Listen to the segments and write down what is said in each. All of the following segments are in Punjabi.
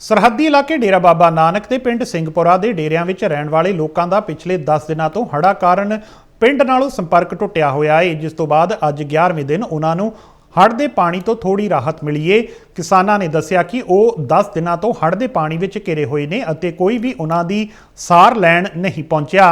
ਸਰਹੱਦੀ ਇਲਾਕੇ ਡੇਰਾ ਬਾਬਾ ਨਾਨਕ ਤੇ ਪਿੰਡ ਸਿੰਘਪੁਰਾ ਦੇ ਡੇਰਿਆਂ ਵਿੱਚ ਰਹਿਣ ਵਾਲੇ ਲੋਕਾਂ ਦਾ ਪਿਛਲੇ 10 ਦਿਨਾਂ ਤੋਂ ਹੜ੍ਹਾਂ ਕਾਰਨ ਪਿੰਡ ਨਾਲੋਂ ਸੰਪਰਕ ਟੁੱਟਿਆ ਹੋਇਆ ਹੈ ਜਿਸ ਤੋਂ ਬਾਅਦ ਅੱਜ 11ਵੇਂ ਦਿਨ ਉਹਨਾਂ ਨੂੰ ਹੜ੍ਹ ਦੇ ਪਾਣੀ ਤੋਂ ਥੋੜੀ ਰਾਹਤ ਮਿਲੀ ਏ। ਕਿਸਾਨਾਂ ਨੇ ਦੱਸਿਆ ਕਿ ਉਹ 10 ਦਿਨਾਂ ਤੋਂ ਹੜ੍ਹ ਦੇ ਪਾਣੀ ਵਿੱਚ ਘਿਰੇ ਹੋਏ ਨੇ ਅਤੇ ਕੋਈ ਵੀ ਉਹਨਾਂ ਦੀ ਸਾਰ ਲੈਣ ਨਹੀਂ ਪਹੁੰਚਿਆ।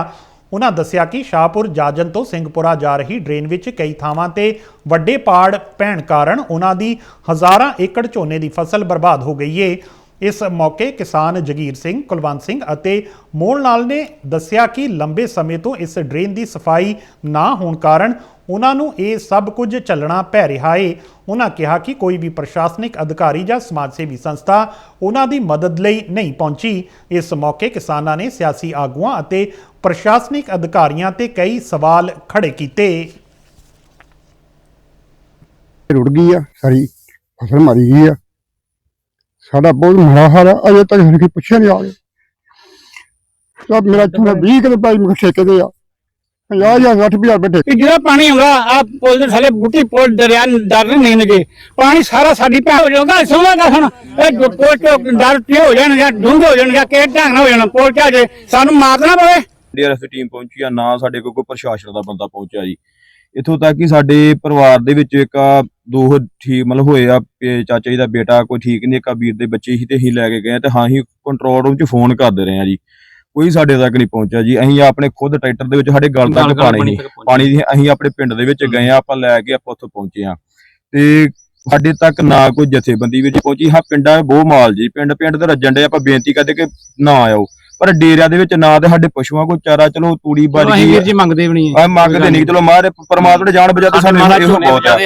ਉਹਨਾਂ ਦੱਸਿਆ ਕਿ ਸ਼ਾਹਪੁਰ, ਜਾਜਨ ਤੋਂ ਸਿੰਘਪੁਰਾ ਜਾ ਰਹੀ ਡਰੇਨ ਵਿੱਚ ਕਈ ਥਾਵਾਂ ਤੇ ਵੱਡੇ ਪਾੜ ਪੈਣ ਕਾਰਨ ਉਹਨਾਂ ਦੀ ਹਜ਼ਾਰਾਂ ਏਕੜ ਝੋਨੇ ਦੀ ਫਸਲ ਬਰਬਾਦ ਹੋ ਗਈ ਏ। ਇਸ ਮੌਕੇ ਕਿਸਾਨ ਜਗੀਰ ਸਿੰਘ, ਕੁਲਵੰਤ ਸਿੰਘ ਅਤੇ ਮੋਹਨ ਲਾਲ ਨੇ ਦੱਸਿਆ ਕਿ ਲੰਬੇ ਸਮੇਂ ਤੋਂ ਇਸ ਡਰੇਨ ਦੀ ਸਫ਼ਾਈ ਨਾ ਹੋਣ ਕਾਰਨ ਉਹਨਾਂ ਨੂੰ ਇਹ ਸਭ ਕੁਝ ਚੱਲਣਾ ਪੈ ਰਿਹਾ ਏ। ਉਹਨਾਂ ਕਿਹਾ ਕਿ ਕੋਈ ਵੀ ਪ੍ਰਸ਼ਾਸਨਿਕ ਅਧਿਕਾਰੀ ਜਾਂ ਸਮਾਜ ਸੇਵੀ ਸੰਸਥਾ ਉਹਨਾਂ ਦੀ ਮਦਦ ਲਈ ਨਹੀਂ ਪਹੁੰਚੀ। ਇਸ ਮੌਕੇ ਕਿਸਾਨਾਂ ਨੇ ਸਿਆਸੀ ਆਗੂਆਂ ਅਤੇ ਪ੍ਰਸ਼ਾਸਨਿਕ ਅਧਿਕਾਰੀਆਂ ਤੇ ਕਈ ਸਵਾਲ ਖੜੇ ਕੀਤੇ। ਰੁੜ ਗਈ ਆ, ਸਾਰੀ ਫਸਲ ਮਾਰੀ ਗਈ ਆ। ਸਾਡਾ ਬਹੁਤ ਮਾੜਾ ਹਾਲ ਆ ਅਜੇ ਤੱਕ ਸਾਨੂੰ ਪੁੱਛਿਆ ਨਹੀਂ ਆ ਗਿਆ ਸਭ ਮੇਰਾ ਚੋਂ 20 ਕਿਲੋ ਭਾਈ ਮੇਰੇ ਠੇਕੇ ਤੇ ਆ। 50 ਜਾਂ 60 ਹਜ਼ਾਰ ਬੈਠੇ ਕਿ ਜਿਹੜਾ ਪਾਣੀ ਆਉਂਦਾ ਆ ਪੁੱਲ ਦੇ ਥੱਲੇ ਬੁੱਟੀ ਪੁੱਲ ਦਰਿਆ ਡਰ ਨਹੀਂ ਨਗੇ ਪਾਣੀ ਸਾਰਾ ਸਾਡੀ ਭੈਣ ਹੋ ਜਾਊਗਾ ਸੁਣਾ ਦਾ ਹੁਣ। ਇਹ ਪੁੱਲ ਚੋਂ ਡਰ ਤੇ ਹੋ ਜਾਣ ਜਾਂ ਡੂੰਘੇ ਹੋ ਜਾਣ ਜਾਂ ਕਿਹ ਢੰਗ ਨਾਲ ਹੋ ਜਾਣ ਪੁੱਲ ਚਾ ਜੇ ਸਾਨੂੰ ਮਾਰਨਾ ਪਵੇ। ਡੀਆਰਐਫ ਦੀ ਟੀਮ ਪਹੁੰਚੀ ਆ ਨਾ ਸਾਡੇ ਕੋਲ ਕੋਈ ਪ੍ਰਸ਼ਾਸਨ ਦਾ ਬੰਦਾ ਪਹੁੰਚਿਆ ਜੀ। ਇੱਥੋਂ ਤੱਕ ਕਿ ਸਾਡੇ ਪਰਿਵਾਰ ਦੇ ਵਿੱਚ ਇੱਕ ਆ ਦੋ ਠੀਕ ਮਤਲਬ ਹੋਏ ਆ ਕਿ ਚਾਚਾ ਜੀ ਦਾ ਬੇਟਾ ਕੋਈ ਠੀਕ ਨਹੀਂ ਇੱਕ ਆ ਵੀਰ ਦੇ ਬੱਚੇ ਸੀ ਤੇ ਅਸੀਂ ਲੈ ਕੇ ਗਏ ਤੇ ਹਾਂ ਹੀ ਕੰਟਰੋਲ ਰੂਮ 'ਚ ਫੋਨ ਕਰਦੇ ਰਹੇ ਆ ਜੀ। ਕੋਈ ਸਾਡੇ ਤੱਕ ਨਹੀਂ ਪਹੁੰਚਿਆ ਜੀ ਅਸੀਂ ਆਪਣੇ ਖੁਦ ਟਰੈਕਟਰ ਦੇ ਵਿੱਚ ਸਾਡੇ ਗਲ ਤੱਕ ਪਾਣੀ ਨਹੀਂ ਪਾਣੀ ਦੀ ਅਸੀਂ ਆਪਣੇ ਪਿੰਡ ਦੇ ਵਿੱਚ ਗਏ ਆ ਆਪਾਂ ਲੈ ਕੇ ਆਪਾਂ ਉੱਥੋਂ ਪਹੁੰਚੇ ਆ। ਤੇ ਸਾਡੇ ਤੱਕ ਨਾ ਕੋਈ ਜਥੇਬੰਦੀ ਵਿੱਚ ਪਹੁੰਚੀ ਹਾਂ ਪਿੰਡਾਂ ਬਹੁਤ ਮਾਲ ਜੀ ਪਿੰਡ ਪਿੰਡ ਤੇ ਰੱਜਣ ਦੇ ਆਪਾਂ ਬੇਨਤੀ ਕਰਦੇ ਕਿ ਨਾ ਆਓ ਪਰ ਡੇਰਿਆਂ ਦੇ ਵਿੱਚ ਨਾ ਤੇ ਸਾਡੇ ਪਸ਼ੂਆਂ ਕੋ ਚਾਰਾ ਚਲੋ ਤੂੜੀ ਅਸੀਂ ਬਾਜੀ ਵੀਰ ਜੀ ਮੰਗਦੇ ਵੀ ਨਹੀਂ। ਆ ਮੰਗਦੇ ਨਹੀਂ ਚਲੋ ਮਾਰੇ ਪਰਮਾਤਮਾ ਨੇ ਜਾਨ ਬਚਾ ਤੇ ਸਾਨੂੰ ਇਹੋ ਬਹੁਤ ਆ।